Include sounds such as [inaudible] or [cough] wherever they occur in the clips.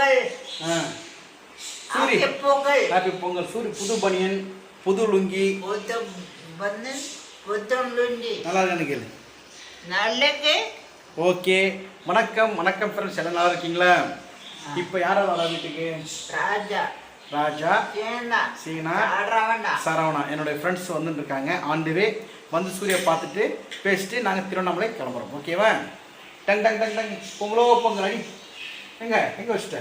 Pongal. Suri. Pongal. Happy Pongal. Suri புது பனியன் புது லுங்கி. நல்லா இருக்கான்னு கேளு. நல்லக்கு ஓகே. வணக்கம். வணக்கம் ஃப்ரெண்ட்ஸ் எல்லாம் நல்லா இருக்கீங்களா? இப்போ யாரை வர வீட்டுக்கு? ராஜா. ராஜா. சேனா. சரவணா. என்னுடைய ஃப்ரெண்ட்ஸ் வந்துட்டு இருக்காங்க ஆண்டுவே வந்து சூர்யா பார்த்துட்டு பேசிட்டு நாங்கள் திருவண்ணாமலை கிளம்புறோம். ஓகேவா? டங் டங் டங் டங். பொங்கலோ பொங்கல் அடி எங்க எங்க வச்சுட்ட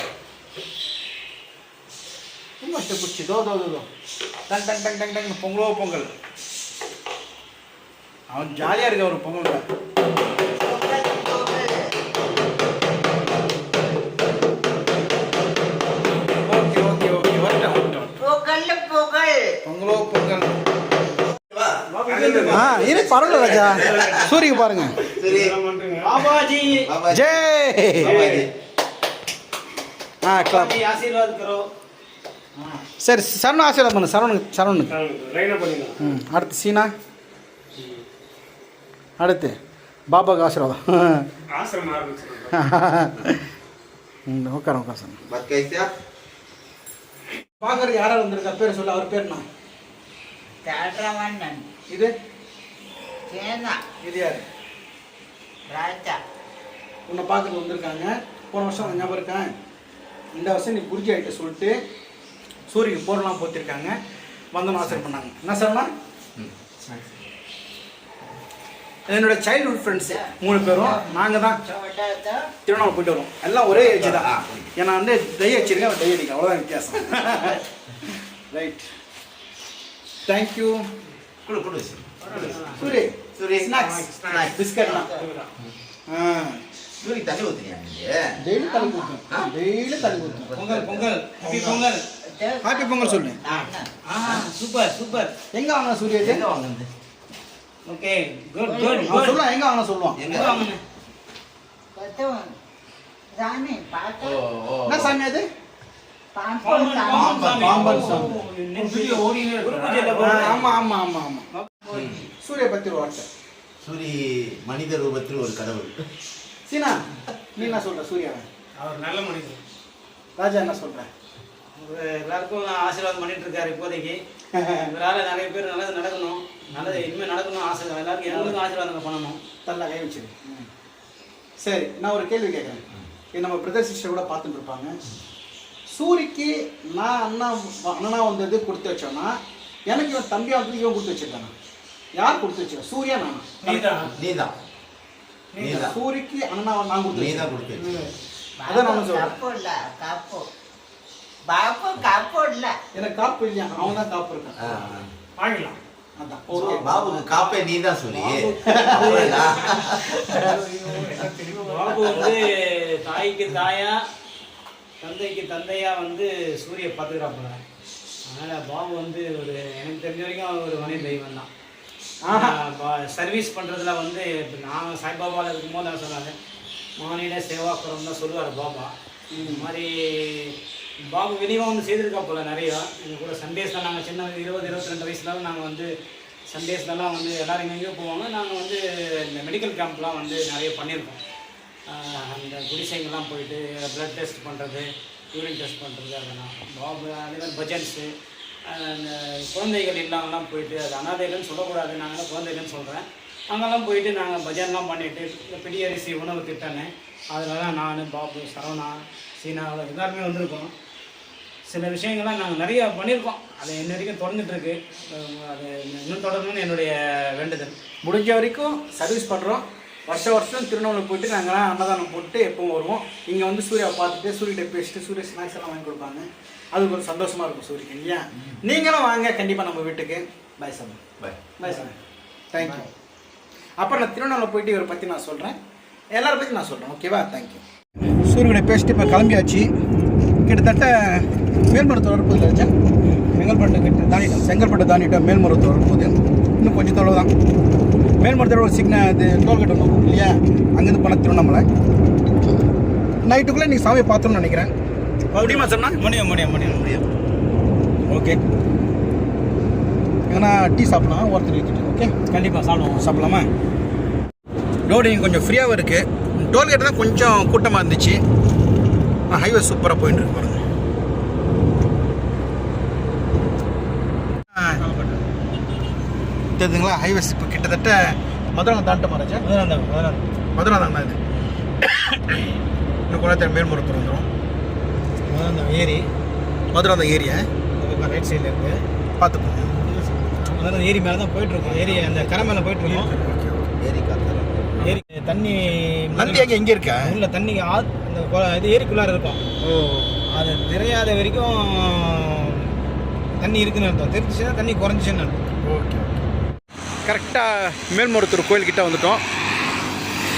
எங்க வச்சுட்ட குச்சி தோ தோ தோ டங் டங் டங் டங் டங் பொங்கலோ பொங்கல் அவன் ஜாலியாக இருக்க ஒரு Pongal Pongal Pongal okay okay okay வரட்டும் வரட்டும் பொங்கல் பொங்கல் பொங்கலோ பொங்கல் ஆ இரு பரவாயில்ல ராஜா சூரிய பாருங்க பாபாஜி ஜெய் ஆ கிளப் சரி சரண் ஆசீர்வாதம் பண்ணு சரவணுக்கு சரவணுக்கு ம் அடுத்து சீனா? அடுத்து பாபாவுக்கு ஆசீர்வாதம். உட்கார உட்கார சார் பார்க்கறது யாராவது வந்திருக்கா? பேர் சொல்ல அவர் பேர் நான் இது? சேனா. இது யார்? ராஜா. உன்னை பார்க்கறது வந்திருக்காங்க. போன வருஷம் ஞாபகம் இருக்கேன் இந்த வருஷம் நீ குருஜி சொல்லிட்டு சூரியன் போர்லாம் போத்திருக்காங்க. வந்தோம் ஆசை பண்ணாங்க. என்ன சார்னா என்னோட சைல்ட்ஹுட் ஃப்ரெண்ட்ஸு மூணு பேரும். நாங்கள் தான் திருவண்ணாமல் போயிட்டு வருவோம். எல்லாம் ஒரே ஏஜ் தான். ஏன்னா வந்து தை வச்சிருக்கேன் அவன் தை அடிக்க அவ்வளோதான் வித்தியாசம். Right thank you Surya. Surya. Snacks பிஸ்கட்லாம் ஆ. சூரிய தண்ணி ஊத்துனியா டெய்லி தண்ணி ஊத்துறேன் டெய்லி தண்ணி ஊத்துறேன் பொங்கல் பொங்கல். ஹாப்பி பொங்கல். ஹாப்பி பொங்கல் சொல்லு. Super super. எங்க வாங்க சூரிய எங்க வாங்குது ஓகே குட் குட் குட் சொல்லுங்க எங்க வாங்க சொல்லுவான். எங்க வாங்குது பத்தவன் சாமி பாத்தா என்ன சாமி அது? சூரிய பத்தி ஒரு வார்த்தை சூரிய மனித ரூபத்தில் ஒரு கடவுள். சீனா நீ என்ன சொல்ற சூர்யா? அவர் நல்ல மனிதர். ராஜா என்ன சொல்ற? அவர் எல்லாருக்கும் ஆசீர்வாதம் பண்ணிட்டு இருக்காரு இப்போதைக்கு. [laughs] இவரால நிறைய பேர் நல்லது நடக்கணும். நல்லது இனிமேல் நடக்கணும் ஆசை. எல்லாருக்கும் எங்களுக்கும் ஆசீர்வாதம் பண்ணணும். தள்ள கை வச்சிரு. சரி நான் ஒரு கேள்வி கேட்குறேன் இது நம்ம பிரதர் சிஸ்டர் கூட பார்த்துட்டு இருப்பாங்க. சூரிக்கு நான் அண்ணா அண்ணனா வந்தது கொடுத்து வச்சோன்னா எனக்கு இவன் தம்பியா வந்து இவன் கொடுத்து வச்சிருக்கானா? யார் கொடுத்து வச்சிருக்கா? சூர்யா நானா? நீதான். நீதான். சூரிக்கு அண்ணனா நான் கொடுத்து நீதான் வச்சிருக்கேன். கொடுத்து வச்சிருக்க. அதான் நான் சொல்றேன். காப்பு இல்ல காப்பு பாப்பு காப்பு இல்ல. எனக்கு காப்பு இல்லையா? அவன் தான் காப்பு இருக்கான் வாங்கிடலாம். அதான். ஓகே. காப்பே நீதான் சூரி பாபு. வந்து தாய்க்கு தாயா தந்தைக்கு தந்தையா வந்து சூரிய பார்த்துக்கிறாப்புல. அதனால பாபு வந்து ஒரு எனக்கு தெரிஞ்ச வரைக்கும் ஒரு மனித தெய்வம் தான் சர்வீஸ் பண்ணுறதுல வந்து இப்போ நான் சாய்பாபாவில் இருக்கும்போது நான் சொன்னாங்க மானிட சேவாக்குறம் தான் சொல்லுவார் பாபா. இந்த மாதிரி பாபு வெளியும் வந்து செய்திருக்கா போல நிறையா. எங்கள் கூட சண்டேஸில் நாங்கள் சின்ன இருபது இருபத்தி ரெண்டு வயசுலாம் நாங்கள் வந்து சண்டேஸ்லலாம் வந்து எல்லோரும் எங்கெங்கேயோ போவாங்க. நாங்கள் வந்து இந்த மெடிக்கல் கேம்ப்லாம் வந்து நிறைய பண்ணியிருக்கோம். அந்த குடிசைங்கெல்லாம் போயிட்டு ப்ளட் டெஸ்ட் பண்ணுறது யூரின் டெஸ்ட் பண்ணுறது அதெல்லாம். பாபு அதே மாதிரி பஜன்ஸு அந்த குழந்தைகள் இல்லாமலாம் போயிட்டு அது அனாதைகள்னு சொல்லக்கூடாது நாங்கள் குழந்தைகள்னு சொல்கிறேன் அங்கெல்லாம் போயிட்டு நாங்கள் பஜன்லாம் பண்ணிவிட்டு பிடி அரிசி உணவு திட்டனே அதில் தான் நான் பாபு சரவணா சீனா எல்லாருமே வந்திருக்கோம். சில விஷயங்கள்லாம் நாங்கள் நிறைய பண்ணியிருக்கோம் அது என்ன வரைக்கும் தொடர்ந்துட்டுருக்கு. அது இன்னும் தொடரணும்னு என்னுடைய வேண்டுதல். முடிஞ்ச வரைக்கும் சர்வீஸ் பண்ணுறோம் வருஷ வருஷம் திருவண்ணாமலை போயிட்டு நாங்களாம் அன்னதானம் போட்டு எப்பவும் வருவோம். இங்கே வந்து சூர்யா பார்த்துட்டு சூரியகிட்ட பேசிட்டு சூரிய ஸ்நாக்ஸ் எல்லாம் வாங்கி கொடுப்பாங்க. அது ஒரு சந்தோஷமா இருக்கும் சூரியக்கு இல்லையா? நீங்களும் வாங்க கண்டிப்பாக நம்ம வீட்டுக்கு. Bye sir bye bye sir thank you அப்புறம் நான் திருவண்ணாமலை போயிட்டு இவரை பற்றி நான் சொல்கிறேன் எல்லாரை பற்றி நான் சொல்கிறேன் ஓகேவா தேங்க்யூ சூரியனை பேசிட்டு இப்போ கிளம்பியாச்சு. கிட்டத்தட்ட மேல்மருத்துவ வரப்போகுது வச்சா செங்கல்பட்டு கிட்ட தாண்டிட்டோம். செங்கல்பட்டு தாண்டிட்டோம். மேல்மருத்துவ வரப்போகுது இன்னும் கொஞ்சம் தொலைவு தான் மேல்மருத்துவ ஒரு சிக்ன இது டோல்கேட் ஒன்று இல்லையா? அங்கேருந்து போனால் திருவண்ணாமலை. நைட்டுக்குள்ளே நீ சாமியை பார்த்தோம்னு நினைக்கிறேன். முடியுமா சொன்னா? முடியும் முடியும் முடியும் முடியும். ஓகே. ஏன்னா டீ சாப்பிடலாம் ஒருத்தர் வச்சுட்டு ஓகே? கண்டிப்பாக சாப்பிடுவோம். சாப்பிடலாமா? ரோடு இங்கே கொஞ்சம் ஃப்ரீயாகவும் இருக்குது டோல்கேட் தான் கொஞ்சம் கூட்டமாக இருந்துச்சு. ஹைவே சூப்பராக போயிட்டு இருக்கு பாருங்க. தெரியுதுங்களா? ஹைவேஸ் இப்போ கிட்டத்தட்ட மதுரை தாண்ட மறைச்சா மதுரை தாங்க இது. இன்னும் கூட மேல்மருத்தூர் வந்துடும் அந்த ஏரி. மதுரை அந்த ஏரியா ரைட் சைடில் இருக்கு. பார்த்து போங்க அந்த ஏரி மேலே தான் போயிட்டு இருக்கோம் ஏரி அந்த கரை மேலே போயிட்டு இருக்கோம் ஏரி காத்தல ஏரி தண்ணி நந்தி அங்கே எங்கே இருக்கா? உள்ள தண்ணி ஆ அந்த கொ- இது ஏரிக்குள்ளார இருக்கும். ஓ. அது நிறையாத வரைக்கும் தண்ணி இருக்குன்னு அர்த்தம். தெரிஞ்சுச்சுன்னா தண்ணி குறைஞ்சிச்சுன்னு அர்த்தம். ஓகே. கரெக்டாக மேல்மருத்தூர் கோயில்கிட்ட வந்துட்டோம்.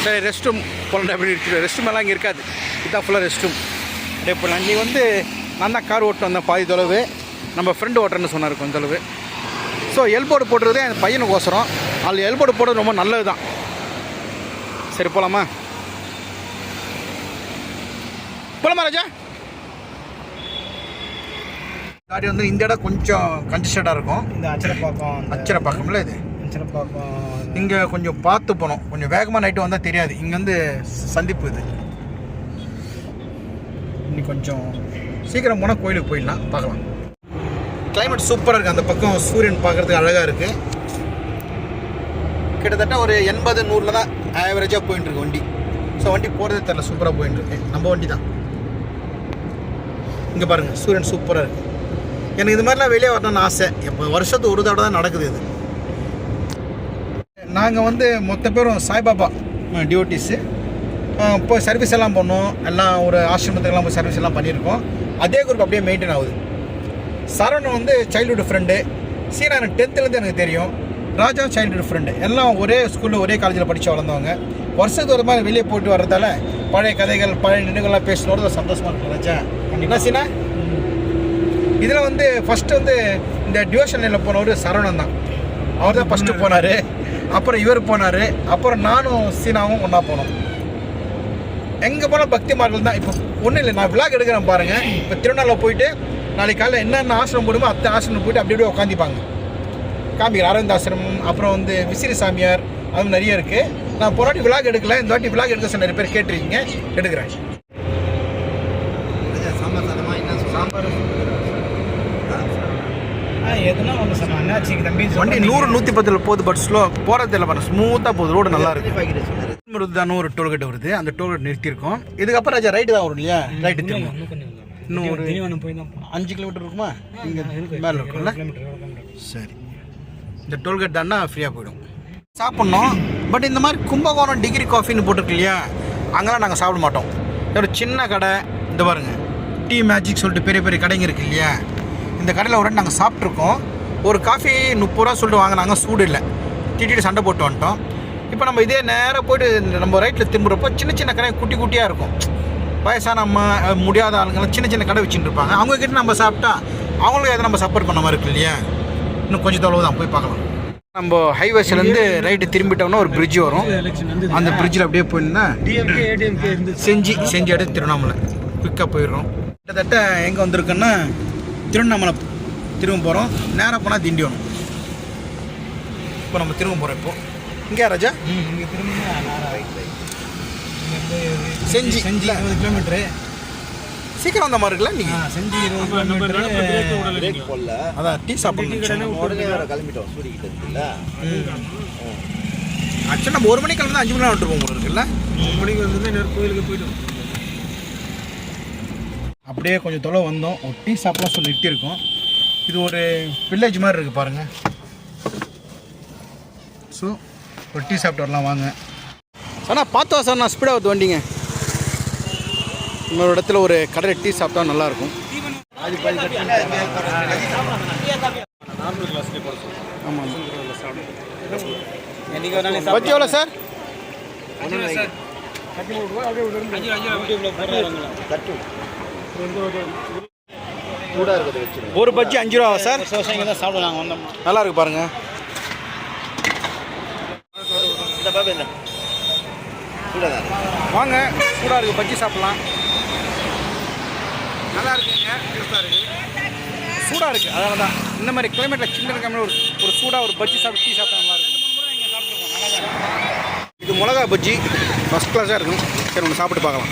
சரி ரெஸ்ட் ரூம் போகலாம் அப்படி இருக்கு. ரெஸ்ட் ரூம் எல்லாம் இங்கே இருக்காது. இதுதான் ஃபுல்லாக ரெஸ்ட் ரூம் அப்படியே போகலாம் நீ வந்து நான் தான் கார் ஓட்டு வந்தேன் பாதி தொலைவு. நம்ம ஃப்ரெண்டு ஓட்டுறேன்னு சொன்னார் கொஞ்சம் தொலைவு ஸோ எல்போர்டு போடுறதே என் பையனுக்கு ஓசரம் அதில் எல்போர்டு போடுறது ரொம்ப நல்லது தான் சரி போகலாமா போகலாமா ராஜா? காடி வந்து இந்த இடம் கொஞ்சம் கன்ஜஸ்டடாக இருக்கும். இந்த அச்சரப்பாக்கம் அந்த அச்சரை பக்கம்ல இது. அச்சரப்பாக்கம் இங்கே கொஞ்சம் பார்த்து போனோம் கொஞ்சம் வேகமாக நைட்டு வந்தால் தெரியாது. இங்கே வந்து சந்திப்பு இது. இன்னி கொஞ்சம் சீக்கிரம் போனால் கோயிலுக்கு போயிடலாம். பார்க்கலாம். கிளைமேட் சூப்பராக இருக்குது அந்த பக்கம் சூரியன் பார்க்குறதுக்கு அழகாக இருக்குது கிட்டத்தட்ட ஒரு எண்பது நூறில் தான் ஆவரேஜாக போயிட்டுருக்கு வண்டி. ஸோ வண்டி போகிறதே தெரில சூப்பராக போயிட்டுருக்கு நம்ம வண்டி தான். இங்கே பாருங்கள் சூரியன் சூப்பராக இருக்குது எனக்கு இது மாதிரிலாம் வெளியே வரணும்னு ஆசை. எப்போ வருஷத்துக்கு ஒரு தடவை தான் நடக்குது இது. நாங்கள் வந்து மொத்த பேரும் சாய்பாபா டியூட்டிஸு போய் சர்வீஸ் எல்லாம் பண்ணோம். எல்லாம் ஒரு ஆசிரமத்துக்கெல்லாம் போய் சர்வீஸ் எல்லாம் பண்ணியிருக்கோம். அதே குரூப் அப்படியே மெயின்டைன் ஆகுது. சரவணன் வந்து சைல்டுஹுட் ஃப்ரெண்டு சீனான் டென்த்துலேருந்து எனக்கு தெரியும். ராஜா சைல்டுஹுட் ஃப்ரெண்டு எல்லாம் ஒரே ஸ்கூலில் ஒரே காலேஜில் படித்து வளர்ந்தவங்க. வருஷத்துக்கு ஒரு மாதிரி வெளியே போயிட்டு வர்றதால பழைய கதைகள் பழைய நினைவுகள்லாம் பேசணுறது சந்தோஷமாக இருக்கும் ராஜா. என்ன சீனா? இதில் வந்து ஃபஸ்ட்டு வந்து இந்த டியூஷன் லைனில் போனவர் சரவணன் தான். அவர் தான் ஃபஸ்ட்டு போனார். அப்புறம் இவர் போனார். அப்புறம் நானும் சீனாவும் ஒன்றா போனோம். எங்கே போனால் பக்தி மார்கள் தான். இப்போ ஒன்றும் இல்லை நான் விழாக் எடுக்கிறேன் பாருங்கள் இப்போ திருவண்ணாமலை போயிட்டு நாளைக்கு காலையில் என்னென்ன ஆசிரமம் போடுமோ அத்தனை ஆசிரமம் போயிட்டு அப்படி அப்படியே உட்காந்துப்பாங்க காமிக்கிற அரவிந்த் ஆசிரமம் அப்புறம் வந்து விசிறி சாமியார் அது நிறைய இருக்குது நான் போராட்டி விழாக் எடுக்கல. இந்த வாட்டி விழாக் எடுக்க சொன்ன நிறைய பேர் கேட்டிருக்கீங்க. எடுக்கிறேன் சாம்பார் சாதமா என்ன சாம்பார் ஆ எதுனா ஒன்று தம்பி வண்டி நூறு நூற்றி பத்தில் போகுது பட் ஸ்லோ போகிறது இல்லை பாருங்க. ஸ்மூத்தாக போகுது. ரோடு நல்லா இருக்கு. ஒரு டோல்கேட் வருது. அந்த டோல்கேட் நிறுத்தியிருக்கோம். இதுக்கப்புறம் ராஜா ரைட்டு தான் வரும் இல்லையா ரைட்டு திரும்ப. இன்னும் ஒரு தான் அஞ்சு கிலோமீட்டர் இருக்குமா? இங்கே மேலே இருக்கும்ல? சரி. இந்த டோல்கேட் தாண்டா ஃப்ரீயாக போயிடும். சாப்பிட்ணும். பட் இந்த மாதிரி கும்பகோணம் டிகிரி காஃபின்னு போட்டிருக்கு இல்லையா? அங்கெல்லாம் நாங்கள் சாப்பிட மாட்டோம். ஒரு சின்ன கடை இந்த பாருங்க. டீ மேஜிக் சொல்லிட்டு பெரிய பெரிய கடைங்க இருக்கு இல்லையா? இந்த கடையில் ஒரு நாங்கள் சாப்பிட்ருக்கோம். ஒரு காஃபி முப்பது ரூபா சொல்லிட்டு வாங்கினாங்க சூடு இல்லை. திட்டிட்டு சண்டை போட்டு வந்துட்டோம். இப்போ நம்ம இதே நேராக போயிட்டு நம்ம ரைட்டில் திரும்புறப்போ சின்ன சின்ன கடை குட்டி குட்டியாக இருக்கும். வயசான அம்மா முடியாத ஆளுங்கெல்லாம் சின்ன சின்ன கடை வச்சுட்டு இருப்பாங்க. அவங்க கிட்ட நம்ம சாப்பிட்டா அவங்களுக்கு எதை நம்ம சப்போர்ட் பண்ண மாதிரி இருக்கு இல்லையா? இன்னும் கொஞ்சம் தொலைவு தான் போய் பார்க்கலாம். நம்ம ஹைவேஸ்லேருந்து ரைட்டு திரும்பிட்டோம்னா ஒரு பிரிட்ஜ் வரும். அந்த பிரிட்ஜில் அப்படியே போயிருந்தா செஞ்சி செஞ்சி எடுத்து திருவண்ணாமலை. குயிக்காக போயிடுறோம். கிட்டத்தட்ட எங்கே வந்திருக்கோன்னா திருவண்ணாமலை திரும்ப போகிறோம் நேராக போனால் திண்டிவனம். இப்போ நம்ம திரும்ப போகிறோம் இப்போ. இங்கே ராஜா? இங்கே திரும்ப செஞ்சி. செஞ்சு இருபது கிலோமீட்டரு சீக்கிரம் வந்த மாதிரி இருக்குல்ல நீங்கள் செஞ்சு இருபது கிலோமீட்டரு பிரேக் போடல. அதான் டீ சாப்பிடணும். உடனே வேற கிளம்பிட்டோம் சூரியகிட்ட இருக்குல்ல? ஆக்சுவலாக நம்ம ஒரு மணிக்கு கிளம்பி அஞ்சு மணி நேரம் வந்துருப்போம் போல இருக்குல்ல? மணிக்கு வந்து நேரம் கோயிலுக்கு போயிட்டோம் அப்படியே கொஞ்சம் தொலை வந்தோம். ஒரு டீ சாப்பிடலாம் சொல்லி நிறுத்தியிருக்கோம். இது ஒரு வில்லேஜ் மாதிரி இருக்குது பாருங்கள் ஸோ ஒரு டீ சாப்பிட்டு வரலாம் வாங்க. சார் பார்த்து வா சார் நான் ஸ்பீடாக வந்து வண்டிங்க. இன்னொரு இடத்துல ஒரு கடையில் டீ சாப்பிட்டா நல்லாயிருக்கும். ஆமாம் பஜ்ஜி எவ்வளோ சார்? தட்டு சூடா இருக்கிறத வச்சிருங்க ஒரு பஜ்ஜி அஞ்சு ரூபா சார்? வருஷம் தான் சாப்பிடுவோம் நாங்கள் வந்தோம். நல்லா இருக்கு பாருங்க. வாங்க சூடாக இருக்குது பஜ்ஜி சாப்பிட்லாம். நல்லா இருக்குங்க டேஸ்ட்டாக இருக்குது சூடாக இருக்குது அதனால தான் இந்த மாதிரி கிளைமேட்டில் சின்ன இருக்காமல் ஒரு ஒரு சூடாக ஒரு பஜ்ஜி சாப்பிட்டு டீ சாப்பிட்டா நல்லா இருக்கும். இது மிளகா பஜ்ஜி ஃபஸ்ட் கிளாஸாக இருக்கும். சரி ஒன்று சாப்பிட்டு பார்க்கலாம்.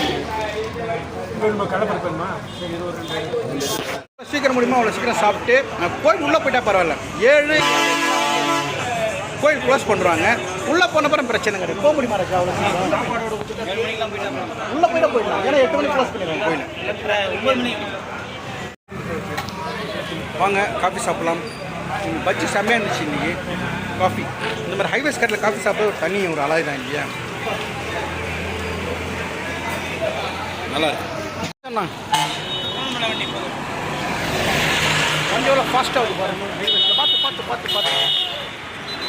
டூ ஃபைவ் சீக்கிரம் முடியுமா? அவ்வளோ சீக்கிரம் சாப்பிட்டு கோயில் உள்ளே போயிட்டா பரவாயில்ல. ஏழு கோயில் க்ளோஸ் பண்ணுறாங்க உள்ளே போன அப்புறம் பிரச்சனை கிடையாது. போக முடியுமா இருக்கு அவ்வளோ உள்ளே போயிட்டா போயிடலாம். ஏன்னா எட்டு மணிக்கு க்ளோஸ் பண்ணிடுவாங்க கோயில். வாங்க காஃபி சாப்பிடலாம். பஜ்ஜி செம்மையாக இருந்துச்சு இன்னைக்கு. காஃபி இந்த மாதிரி ஹைவேஸ் கட்டில் காஃபி சாப்பிட ஒரு தனி ஒரு அலாய் தான் இல்லையா? நல்லா இருக்கு. அண்ணா. வண்டி எவ்வளோ ஃபாஸ்ட்டாக வருது பாருங்க. ஹைவேஸில். பார்த்து பார்த்து பார்த்து பார்த்து.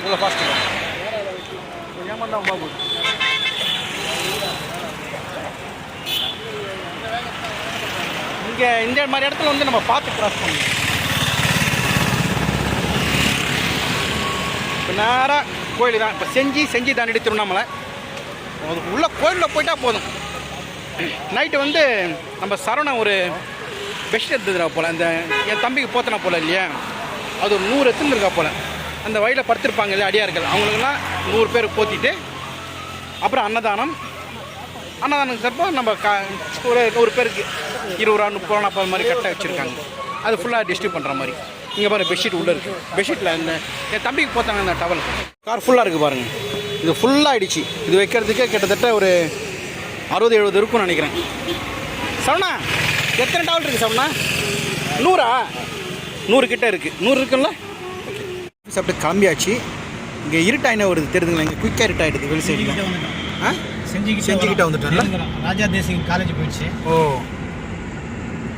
இவ்வளோ ஃபாஸ்ட்டாக ஏமாந்தா பாபு. இங்கே இந்த மாதிரி இடத்துல வந்து நம்ம பார்த்து கிராஸ் பண்ணணும். இப்போ நேராக கோயில் தான். இப்போ செஞ்சு செஞ்சு தாண்டி திருவண்ணாமலை உள்ளே கோயிலில் போயிட்டால் போதும். நைட்டு வந்து நம்ம சரவணன் ஒரு பெஸ்ட் எடுத்துருக்கா போல். அந்த என் தம்பிக்கு போத்தனா போல இல்லையா? அது ஒரு நூறு எடுத்துருக்கா போல். அந்த வயலில் படுத்திருப்பாங்க இல்லையா அடியார்கள். அவங்களுக்குலாம் நூறு பேர் போத்திட்டு அப்புறம் அன்னதானம். அன்னதானம் தரப்போ நம்ம கா ஒரு ஒரு பேருக்கு இருபது ரூபா முப்பது ரூபா நாற்பது மாதிரி கட்ட வச்சுருக்காங்க. அது ஃபுல்லாக டிஸ்ட்ரிப் பண்ணுற மாதிரி. இங்கே பாருங்கள் பெட்ஷீட் உள்ளே இருக்குது பெட்ஷீட்டில் இந்த என் தம்பிக்கு போத்தாங்க அந்த டவல் கார் ஃபுல்லாக இருக்குது பாருங்கள் இது ஃபுல்லாக ஆகிடுச்சு இது வைக்கிறதுக்கே கிட்டத்தட்ட ஒரு அறுபது எழுபது இருக்கும்னு நினைக்கிறேன். சவணா எத்தனை டவல் இருக்குது சவணா நூறா? நூறு கிட்ட இருக்குது நூறு இருக்குல்ல சாப்பிட்டு கிளம்பியாச்சு. இங்கே இருட்டாயினே வருது தெரியுதுங்களா இங்கே குயிக்காக இருட்டாயிடுது வெளி சைடில் ஆ? செஞ்சுக்கிட்டு செஞ்சுக்கிட்ட வந்துட்டோம்ல? ராஜா தேசிங் காலேஜ் போயிடுச்சு. ஓ.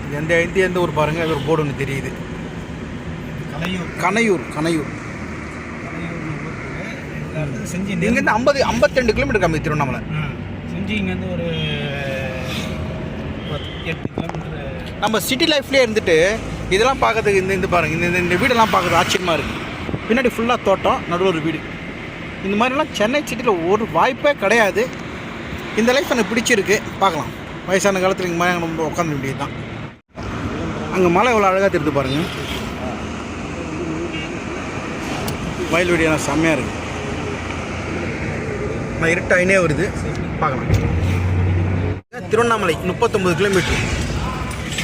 இது எந்த இந்த எந்த ஊர் பாருங்க. அது ஒரு போர்டு ஒன்று தெரியுது. கனையூர் கனையூர். செஞ்சு இங்கேருந்து ஐம்பது ஐம்பத்திரெண்டு கிலோமீட்டர் கம்மி திருவண்ணாமலை. செஞ்சு இங்கேருந்து ஒரு எட்டு கிலோமீட்டர் நம்ம சிட்டி லைஃப்லேயே இருந்துட்டு இதெல்லாம் பார்க்கறதுக்கு இந்த இந்த பாருங்க இந்த இந்த வீடெல்லாம் பார்க்கறது ஆச்சரியமாக இருக்குது பின்னாடி ஃபுல்லாக தோட்டம் நடுவில் ஒரு வீடு. இந்த மாதிரிலாம் சென்னை சிட்டியில் ஒரு வாய்ப்பே கிடையாது. இந்த லைஃப் எனக்கு பிடிச்சிருக்கு. பார்க்கலாம். வயசான காலத்தில் இங்கே மாதிரி ரொம்ப உட்காந்து வேண்டியது தான் அங்கே மலை எவ்வளோ அழகாக தெரிந்து பாருங்கள் வயல்வெளியெல்லாம் செம்மையாக இருக்குது நான் இருட்டாயினே வருது. பார்க்கலாம். திருவண்ணாமலை முப்பத்தொம்பது கிலோமீட்டர்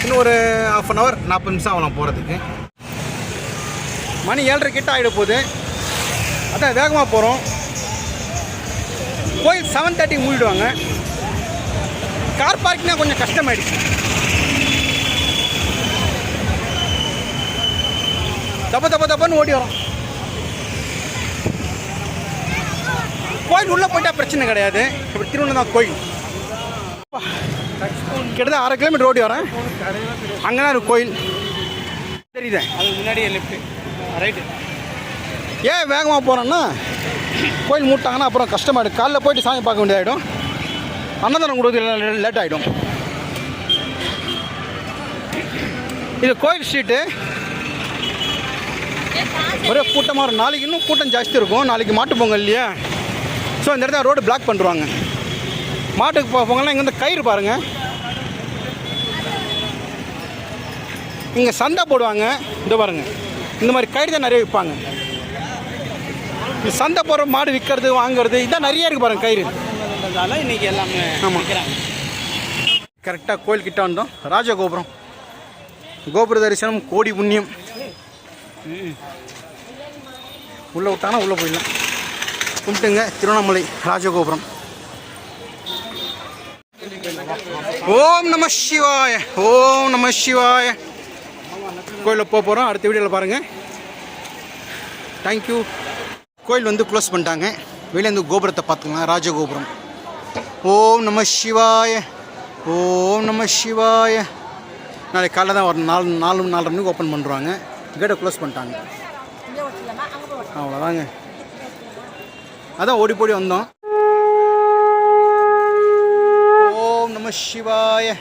இன்னும் ஒரு ஆஃப் அன் ஹவர் நாற்பது நிமிஷம் ஆகலாம் போகிறதுக்கு மணி ஏழரை கிட்ட ஆகிட போகுது. அதான் வேகமாக போகிறோம் கோயில் செவன் தேர்ட்டிக்கு மூடிடுவாங்க. கார் பார்க்கிங்னா கொஞ்சம் கஷ்டமாயிடுச்சு. தப்ப தப்ப தப்பன்னு ஓடி வரோம் கோயில் உள்ளே போயிட்டா பிரச்சனை கிடையாது. இப்போ திருவண்ணாமலை கோயில். கிட்டத்தட்ட அரை கிலோமீட்டர் ஓடி வரேன். அங்கே தான் இருக்கு கோயில். தெரியுதேன் அதுக்கு முன்னாடியே லெஃப்ட்டு ரைட்டு ஏன் வேகமாக போகிறோன்னா கோயில் மூட்டாங்கன்னா அப்புறம் கஷ்டமாயிடும். காலைல போயிட்டு சாமி பார்க்க வேண்டியதாயிடும். அன்னதானம் கொடுக்குறது லேட் ஆகிடும் இது கோயில் ஸ்ட்ரீட்டு ஒரே கூட்டமாக இருக்கும் நாளைக்கு இன்னும் கூட்டம் ஜாஸ்தி இருக்கும். நாளைக்கு மாட்டு பொங்கல் இல்லையா? ஸோ இந்த இடத்துல ரோடு பிளாக் பண்ணுறாங்க மாட்டுக்கு போ இங்கே வந்து கயிறு பாருங்கள் இங்கே சந்தை போடுவாங்க. இந்த பாருங்கள் இந்த மாதிரி கயிறு தான் நிறைய விற்பாங்க. இந்த சந்தை போகிற மாடு விற்கிறது வாங்குறது இதான் நிறைய இருக்குது பாருங்கள் கயிறு. இன்னைக்கு எல்லாமே ஆமாம். கரெக்டாக கோயில் கிட்ட வந்தோம். ராஜகோபுரம். கோபுர தரிசனம் கோடி புண்ணியம். உள்ளே விட்டாங்கன்னா உள்ளே போயிடலாம். கும்பிட்டுங்க திருவண்ணாமலை ராஜகோபுரம். ஓம் நம சிவாய ஓம் நம சிவாய. கோயிலில் போக போகிறோம் அடுத்த வீடியோவில் பாருங்கள் தேங்க்யூ கோயில் வந்து க்ளோஸ் பண்ணிட்டாங்க. வெளியேந்து கோபுரத்தை பார்த்துக்கலாம் ராஜகோபுரம். ஓம் நம சிவாய ஓம் நம சிவாய. நாளைக்கு காலைல தான் ஒரு நாலு நாலு நாலரை மணிக்கு ஓப்பன் பண்ணுறாங்க கேட்டை க்ளோஸ் பண்ணிட்டாங்க. அவ்வளோதாங்க அதான் ஓடி போடி வந்தோம். ஓம் நம சிவாய.